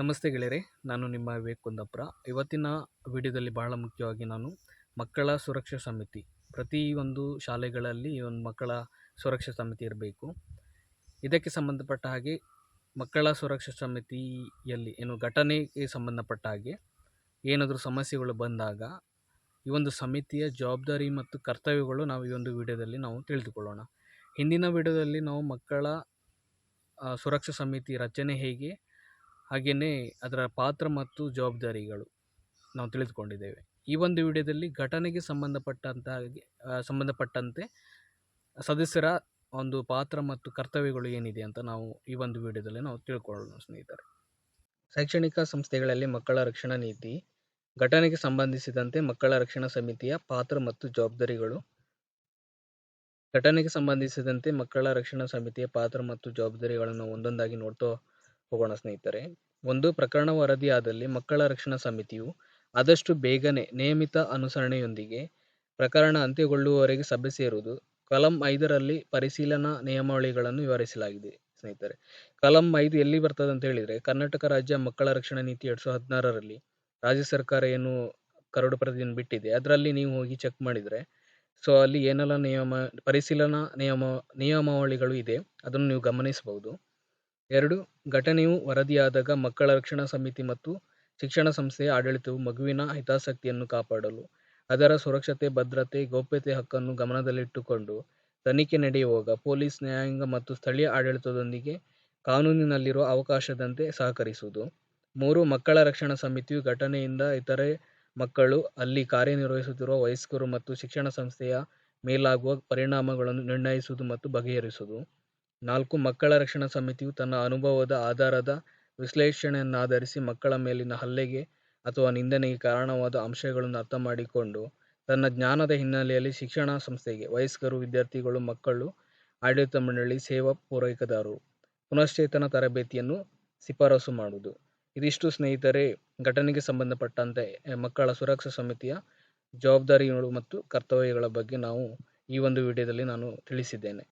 ನಮಸ್ತೆ ಗೆಳೆಯರೆ, ನಾನು ನಿಮ್ಮ ವಿವೇಕ್ ಕುಂದಪ್ರ. ಇವತ್ತಿನ ವಿಡಿಯೋದಲ್ಲಿ ಬಹಳ ಮುಖ್ಯವಾಗಿ ನಾನು ಮಕ್ಕಳ ಸುರಕ್ಷಾ ಸಮಿತಿ, ಪ್ರತಿಯೊಂದು ಶಾಲೆಗಳಲ್ಲಿ ಒಂದು ಮಕ್ಕಳ ಸುರಕ್ಷಾ ಸಮಿತಿ ಇರಬೇಕು. ಇದಕ್ಕೆ ಸಂಬಂಧಪಟ್ಟ ಹಾಗೆ ಮಕ್ಕಳ ಸುರಕ್ಷಾ ಸಮಿತಿಯಲ್ಲಿ ಏನು ಘಟನೆಗೆ ಸಂಬಂಧಪಟ್ಟ ಹಾಗೆ ಏನಾದರೂ ಸಮಸ್ಯೆಗಳು ಬಂದಾಗ ಈ ಒಂದು ಸಮಿತಿಯ ಜವಾಬ್ದಾರಿ ಮತ್ತು ಕರ್ತವ್ಯಗಳು ನಾವು ಈ ಒಂದು ವಿಡಿಯೋದಲ್ಲಿ ನಾವು ತಿಳಿದುಕೊಳ್ಳೋಣ. ಹಿಂದಿನ ವಿಡಿಯೋದಲ್ಲಿ ನಾವು ಮಕ್ಕಳ ಸುರಕ್ಷಾ ಸಮಿತಿ ರಚನೆ ಹೇಗೆ ಹಾಗೆಯೇ ಅದರ ಪಾತ್ರ ಮತ್ತು ಜವಾಬ್ದಾರಿಗಳು ನಾವು ತಿಳಿದುಕೊಂಡಿದ್ದೇವೆ. ಈ ಒಂದು ವಿಡಿಯೋದಲ್ಲಿ ಘಟನೆಗೆ ಸಂಬಂಧಪಟ್ಟಂತಹ ಸಂಬಂಧಪಟ್ಟಂತೆ ಸದಸ್ಯರ ಒಂದು ಪಾತ್ರ ಮತ್ತು ಕರ್ತವ್ಯಗಳು ಏನಿದೆ ಅಂತ ನಾವು ಈ ಒಂದು ವಿಡಿಯೋದಲ್ಲಿ ನಾವು ತಿಳ್ಕೊಳ್ಳೋಣ ಸ್ನೇಹಿತರೆ. ಶೈಕ್ಷಣಿಕ ಸಂಸ್ಥೆಗಳಲ್ಲಿ ಮಕ್ಕಳ ರಕ್ಷಣಾ ನೀತಿ, ಘಟನೆಗೆ ಸಂಬಂಧಿಸಿದಂತೆ ಮಕ್ಕಳ ರಕ್ಷಣಾ ಸಮಿತಿಯ ಪಾತ್ರ ಮತ್ತು ಜವಾಬ್ದಾರಿಗಳು, ಘಟನೆಗೆ ಸಂಬಂಧಿಸಿದಂತೆ ಮಕ್ಕಳ ರಕ್ಷಣಾ ಸಮಿತಿಯ ಪಾತ್ರ ಮತ್ತು ಜವಾಬ್ದಾರಿಗಳನ್ನು ಒಂದೊಂದಾಗಿ ನೋಡ್ತಾ ಹೋಗೋಣ ಸ್ನೇಹಿತರೆ, ಒಂದು ಪ್ರಕರಣ ವರದಿಯಾದಲ್ಲಿ ಮಕ್ಕಳ ರಕ್ಷಣಾ ಸಮಿತಿಯು ಆದಷ್ಟು ಬೇಗನೆ ನಿಯಮಿತ ಅನುಸರಣೆಯೊಂದಿಗೆ ಪ್ರಕರಣ ಅಂತ್ಯಗೊಳ್ಳುವವರೆಗೆ ಸಭೆ ಸೇರುವುದು, ಕಲಂ ಐದರಲ್ಲಿ ಪರಿಶೀಲನಾ ನಿಯಮಾವಳಿಗಳನ್ನು ವಿವರಿಸಲಾಗಿದೆ. ಸ್ನೇಹಿತರೆ, ಕಲಂ ಐದು ಎಲ್ಲಿ ಬರ್ತದೆ ಅಂತ ಹೇಳಿದ್ರೆ, ಕರ್ನಾಟಕ ರಾಜ್ಯ ಮಕ್ಕಳ ರಕ್ಷಣಾ ನೀತಿ ಎರಡು ಸಾವಿರದ ಹದಿನಾರರಲ್ಲಿ ರಾಜ್ಯ ಸರ್ಕಾರ ಏನು ಕರಡು ಪ್ರತಿಯನ್ನು ಬಿಟ್ಟಿದೆ, ಅದರಲ್ಲಿ ನೀವು ಹೋಗಿ ಚೆಕ್ ಮಾಡಿದರೆ, ಸೊ ಅಲ್ಲಿ ಏನೆಲ್ಲ ನಿಯಮ, ಪರಿಶೀಲನಾ ನಿಯಮ, ನಿಯಮಾವಳಿಗಳು ಇದೆ, ಅದನ್ನು ನೀವು ಗಮನಿಸಬಹುದು. ಎರಡು, ಘಟನೆಯು ವರದಿಯಾದಾಗ ಮಕ್ಕಳ ರಕ್ಷಣಾ ಸಮಿತಿ ಮತ್ತು ಶಿಕ್ಷಣ ಸಂಸ್ಥೆಯ ಆಡಳಿತವು ಮಗುವಿನ ಹಿತಾಸಕ್ತಿಯನ್ನು ಕಾಪಾಡಲು, ಅದರ ಸುರಕ್ಷತೆ, ಭದ್ರತೆ, ಗೌಪ್ಯತೆ ಹಕ್ಕನ್ನು ಗಮನದಲ್ಲಿಟ್ಟುಕೊಂಡು ತನಿಖೆ ನಡೆಯುವಾಗ ಪೊಲೀಸ್, ನ್ಯಾಯಾಂಗ ಮತ್ತು ಸ್ಥಳೀಯ ಆಡಳಿತದೊಂದಿಗೆ ಕಾನೂನಿನಲ್ಲಿರುವ ಅವಕಾಶದಂತೆ ಸಹಕರಿಸುವುದು. ಮೂರು, ಮಕ್ಕಳ ರಕ್ಷಣಾ ಸಮಿತಿಯು ಘಟನೆಯಿಂದ ಇತರೆ ಮಕ್ಕಳು ಅಲ್ಲಿ ಕಾರ್ಯನಿರ್ವಹಿಸುತ್ತಿರುವ ವಯಸ್ಕರು ಮತ್ತು ಶಿಕ್ಷಣ ಸಂಸ್ಥೆಯ ಮೇಲಾಗುವ ಪರಿಣಾಮಗಳನ್ನು ನಿರ್ಣಯಿಸುವುದು ಮತ್ತು ಬಗೆಹರಿಸುವುದು. ನಾಲ್ಕು ಮಕ್ಕಳ ರಕ್ಷಣಾ ಸಮಿತಿಯು ತನ್ನ ಅನುಭವದ ಆಧಾರದ ವಿಶ್ಲೇಷಣೆಯನ್ನಾಧರಿಸಿ ಮಕ್ಕಳ ಮೇಲಿನ ಹಲ್ಲೆಗೆ ಅಥವಾ ನಿಂದನೆಗೆ ಕಾರಣವಾದ ಅಂಶಗಳನ್ನು ಅರ್ಥಮಾಡಿಕೊಂಡು ತನ್ನ ಜ್ಞಾನದ ಹಿನ್ನೆಲೆಯಲ್ಲಿ ಶಿಕ್ಷಣ ಸಂಸ್ಥೆಗೆ ವಯಸ್ಕರು, ವಿದ್ಯಾರ್ಥಿಗಳು, ಮಕ್ಕಳು, ಆಡಳಿತ ಮಂಡಳಿ, ಸೇವಾ ಪೂರೈಕೆದಾರರು, ಪುನಶ್ಚೇತನ ತರಬೇತಿಯನ್ನು ಶಿಫಾರಸು ಮಾಡುವುದು. ಇದಿಷ್ಟು ಸ್ನೇಹಿತರೆ, ಘಟನೆಗೆ ಸಂಬಂಧಪಟ್ಟಂತೆ ಮಕ್ಕಳ ಸುರಕ್ಷಾ ಸಮಿತಿಯ ಜವಾಬ್ದಾರಿಗಳು ಮತ್ತು ಕರ್ತವ್ಯಗಳ ಬಗ್ಗೆ ನಾವು ಈ ಒಂದು ವಿಡಿಯೋದಲ್ಲಿ ನಾನು ತಿಳಿಸಿದ್ದೇನೆ.